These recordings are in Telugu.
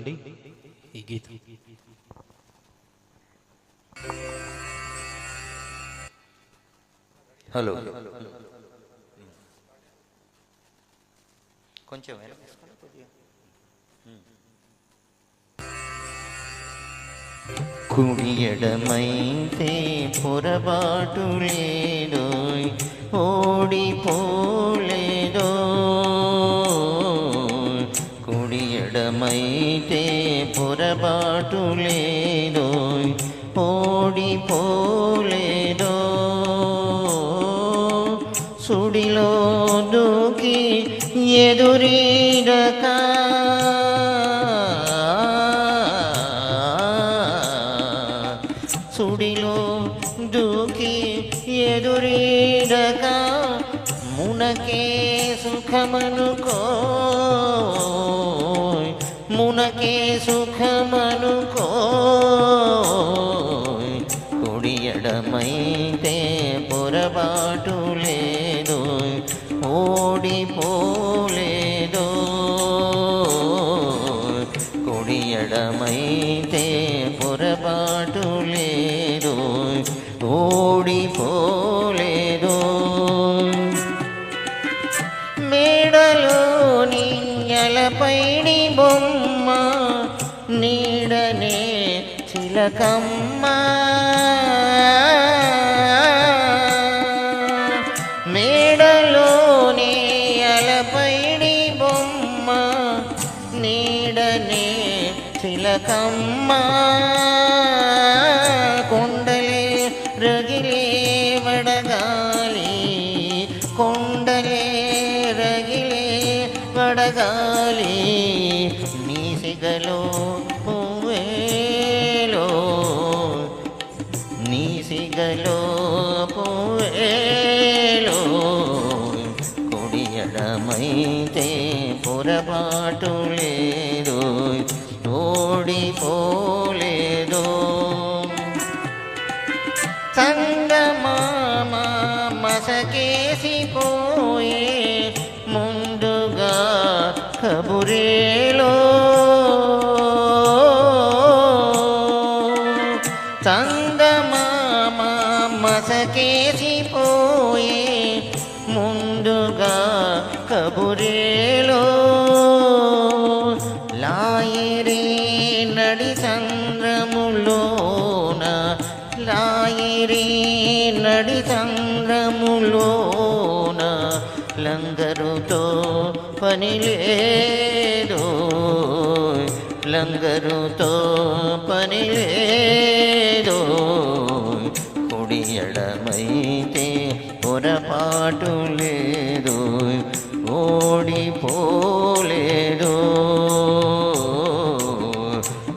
నుండి ఈ గీతం. హలో. కొంచెం వెనక్కి తీసుకోండి కొద్దిగా. ఎడమైతే పొరపాటు లేదో ఓడిపోలేదో సుడిలో దూకి ఎదురీడక. సుడిలో దూకి ఎదురీడక. మునకే సుఖమనుకో. మునకే సుఖమనుకో కుడి ఎడమైతే పొరబాటు లేదు ఓడిపోలేదు కుడి ఎడమైతే పొరబాటు లేదు ఓడిపోలేదు మేడలోని ఎలపైడి బొమ్మ నీడనే చిలకమ్మ. మేడలోని ఎలపైడి బొమ్మ నీడనే చిలకమ్మ. కొండలే రగిలే వడగా గాలి నీ సిగలో పువ్వేలో. నీ సిగలో పువ్వేలో. కొడియడమైతే పొరపాటు లేదు ఓడిపోలేదు. సంగమామ మసకేసిపోయే ముందుగా కబురేలో. లాయరే నడి చంద్రములోన లాయరే నడి చంద్రములోన లంగరుతో పని లేదు లంగరుతో పని లేదు ఎడమైతే పొరపాటు లేదు ఓడిపోలేదు.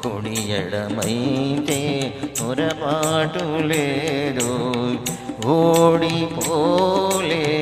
కుడి ఎడమైతే పొరపాటు లేదు ఓడిపోలేదు.